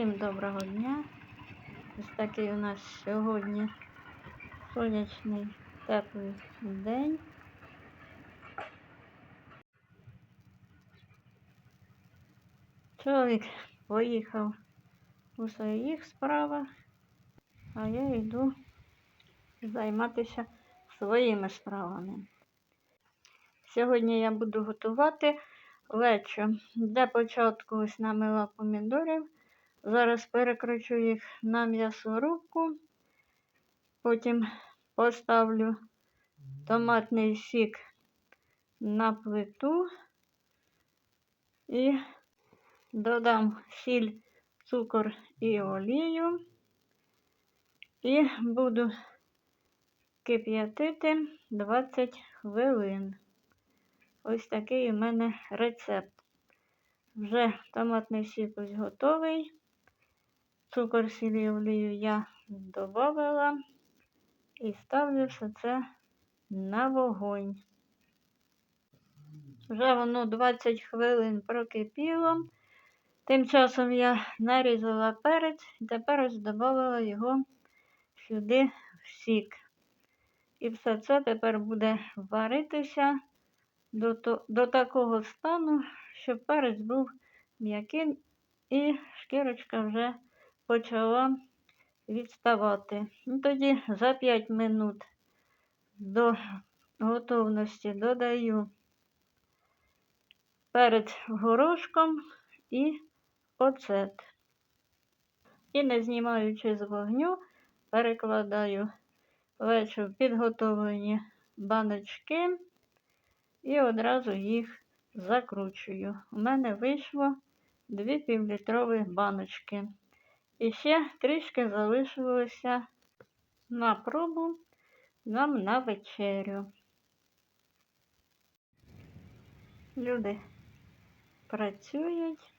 Всім доброго дня. Ось такий у нас сьогодні сонячний теплий день. Чоловік поїхав у своїх справах, а я йду займатися своїми справами. Сьогодні я буду готувати лечо. Для початку ось намила помідорів. Зараз перекручу їх на м'ясорубку, потім поставлю томатний сік на плиту і додам сіль, цукор і олію. І буду кип'ятити 20 хвилин. Ось такий у мене рецепт. Вже томатний сік ось готовий. Цукор олію я додала і ставлю все це на вогонь. Вже воно 20 хвилин прокипіло. Тим часом я нарізала перець і тепер ось додала його сюди в сік. І все це тепер буде варитися до, то, до такого стану, щоб перець був м'яким і шкірочка вже почала відставати. Ну, Тоді за 5 минут до готовності додаю перець горошком і оцет. І не знімаючи з вогню, перекладаю лечо в підготовлені баночки і одразу їх закручую. У мене вийшло дві півлітрові баночки. І ще трішки залишилося на пробу нам на вечерю. Люди працюють.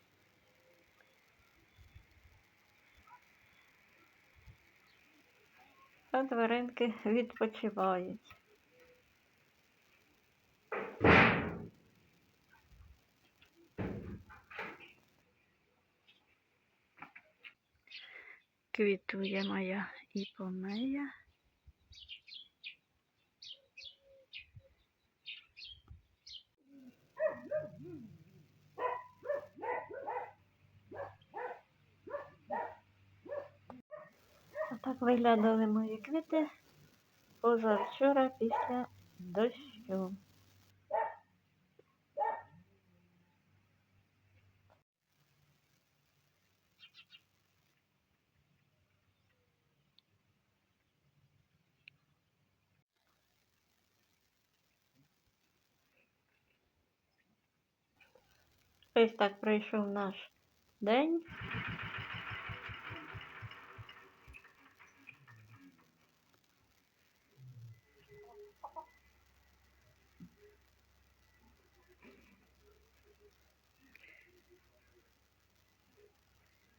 А тваринки відпочивають. Квітує моя іпомея. Так виглядали мої квіти позавчора після дощу. Ось так пройшов наш день.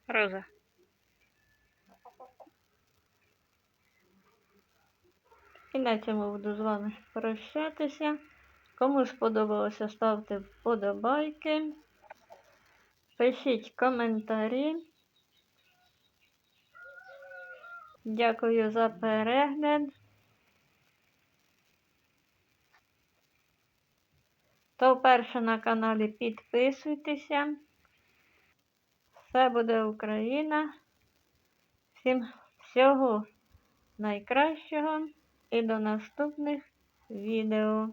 Роза. І на цьому буду з вами прощатися. Кому сподобалося, ставте вподобайки. Пишіть коментарі. Дякую за перегляд. Хто вперше на каналі підписуйтеся. Все буде Україна. Всім всього найкращого і до наступних відео.